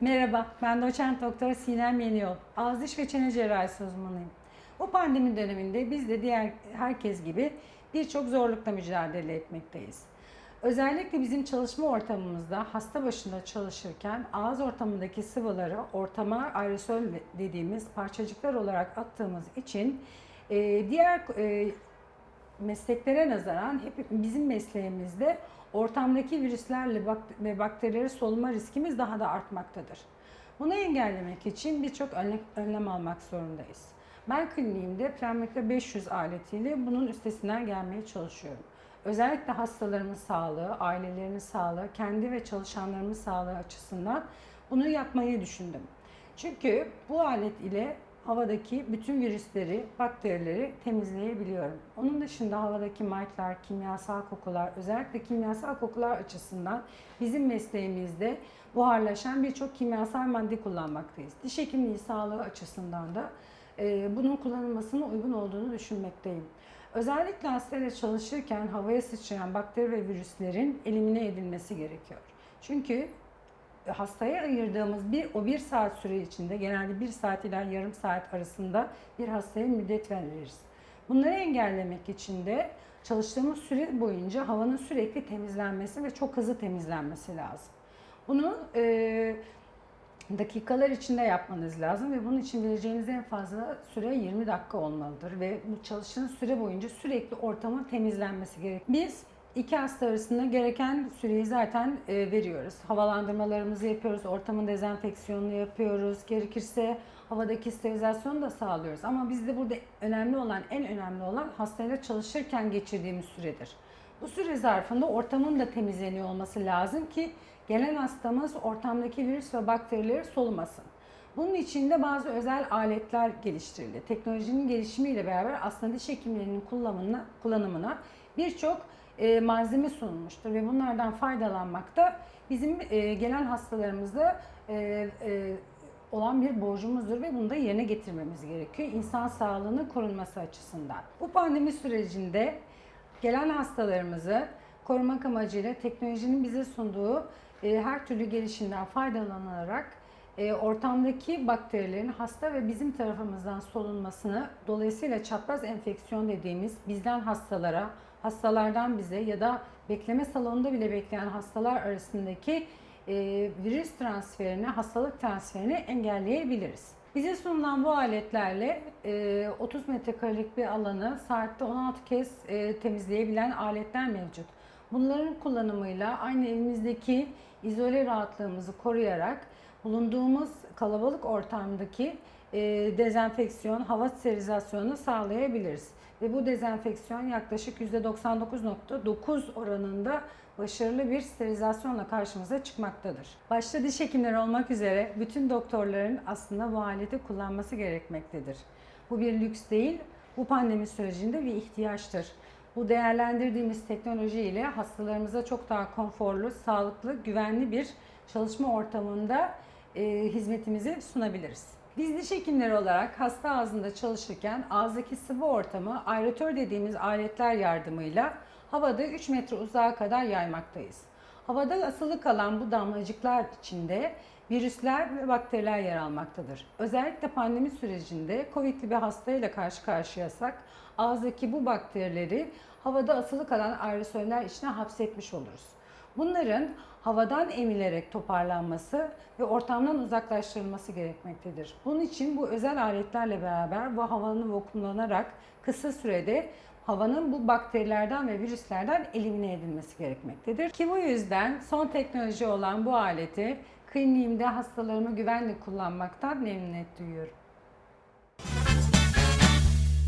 Merhaba, ben doçent doktor Sinem Yeniyol. Ağız diş ve çene cerrahisi uzmanıyım. Bu pandemi döneminde biz de diğer herkes gibi birçok zorlukla mücadele etmekteyiz. Özellikle bizim çalışma ortamımızda hasta başında çalışırken ağız ortamındaki sıvıları ortama aerosol dediğimiz parçacıklar olarak attığımız için e, diğer e, mesleklere nazaran hep bizim mesleğimizde ortamdaki virüslerle bak- ve bakterileri soluma riskimiz daha da artmaktadır. Bunu engellemek için birçok önlem, almak zorundayız. Ben kliniğimde Plenmek'te 500 aletiyle bunun üstesinden gelmeye çalışıyorum. Özellikle hastalarımın sağlığı, ailelerinin sağlığı, kendi ve çalışanlarımın sağlığı açısından bunu yapmayı düşündüm. Çünkü bu alet ile havadaki bütün virüsleri, bakterileri temizleyebiliyorum. Onun dışında havadaki mite'lar, kimyasal kokular, özellikle kimyasal kokular açısından bizim mesleğimizde buharlaşan birçok kimyasal madde kullanmaktayız. Diş hekimliği sağlığı açısından da e, bunun kullanılmasının uygun olduğunu düşünmekteyim. Özellikle hastayla çalışırken havaya sıçrayan bakteri ve virüslerin elimine edilmesi gerekiyor. Çünkü hastaya ayırdığımız bir o bir saat süre içinde genelde bir saat ila yarım saat arasında bir hastaya müddet veririz. Bunları engellemek için de çalıştığımız süre boyunca havanın sürekli temizlenmesi ve çok hızlı temizlenmesi lazım. Bunu e, dakikalar içinde yapmanız lazım ve bunun için vereceğiniz en fazla süre 20 dakika olmalıdır ve bu çalıştığınız süre boyunca sürekli ortamın temizlenmesi gerek. Biz iki hasta arasında gereken süreyi zaten e, veriyoruz. Havalandırmalarımızı yapıyoruz, ortamın dezenfeksiyonunu yapıyoruz. Gerekirse havadaki sterilizasyonu da sağlıyoruz. Ama bizde burada önemli olan, en önemli olan hastayla çalışırken geçirdiğimiz süredir. Bu süre zarfında ortamın da temizleniyor olması lazım ki gelen hastamız ortamdaki virüs ve bakterileri solumasın. Bunun için de bazı özel aletler geliştirildi. Teknolojinin gelişimiyle beraber aslında diş hekimlerinin kullanımına, kullanımına birçok e, malzeme sunulmuştur ve bunlardan faydalanmak da bizim e, gelen hastalarımızda e, e, olan bir borcumuzdur ve bunu da yerine getirmemiz gerekiyor. İnsan sağlığının korunması açısından. Bu pandemi sürecinde gelen hastalarımızı korumak amacıyla teknolojinin bize sunduğu e, her türlü gelişimden faydalanarak e, ortamdaki bakterilerin hasta ve bizim tarafımızdan solunmasını dolayısıyla çapraz enfeksiyon dediğimiz bizden hastalara, hastalardan bize ya da bekleme salonunda bile bekleyen hastalar arasındaki e, virüs transferini, hastalık transferini engelleyebiliriz. Bize sunulan bu aletlerle e, 30 metrekarelik bir alanı saatte 16 kez e, temizleyebilen aletler mevcut. Bunların kullanımıyla aynı evimizdeki izole rahatlığımızı koruyarak bulunduğumuz kalabalık ortamdaki e, dezenfeksiyon, hava sterilizasyonunu sağlayabiliriz. Ve bu dezenfeksiyon yaklaşık %99.9 oranında başarılı bir sterilizasyonla karşımıza çıkmaktadır. Başta diş hekimleri olmak üzere bütün doktorların aslında bu aleti kullanması gerekmektedir. Bu bir lüks değil, bu pandemi sürecinde bir ihtiyaçtır. Bu değerlendirdiğimiz teknoloji ile hastalarımıza çok daha konforlu, sağlıklı, güvenli bir çalışma ortamında e, hizmetimizi sunabiliriz. Biz diş hekimleri olarak hasta ağzında çalışırken ağızdaki sıvı ortamı aeratör dediğimiz aletler yardımıyla havada 3 metre uzağa kadar yaymaktayız. Havada asılı kalan bu damlacıklar içinde virüsler ve bakteriler yer almaktadır. Özellikle pandemi sürecinde COVID'li bir hastayla karşı karşıyasak ağızdaki bu bakterileri havada asılı kalan aerosoller içine hapsetmiş oluruz. Bunların havadan emilerek toparlanması ve ortamdan uzaklaştırılması gerekmektedir. Bunun için bu özel aletlerle beraber bu havanın vakumlanarak kısa sürede havanın bu bakterilerden ve virüslerden elimine edilmesi gerekmektedir. Ki bu yüzden son teknoloji olan bu aleti kliniğimde hastalarımı güvenle kullanmaktan memnuniyet duyuyorum.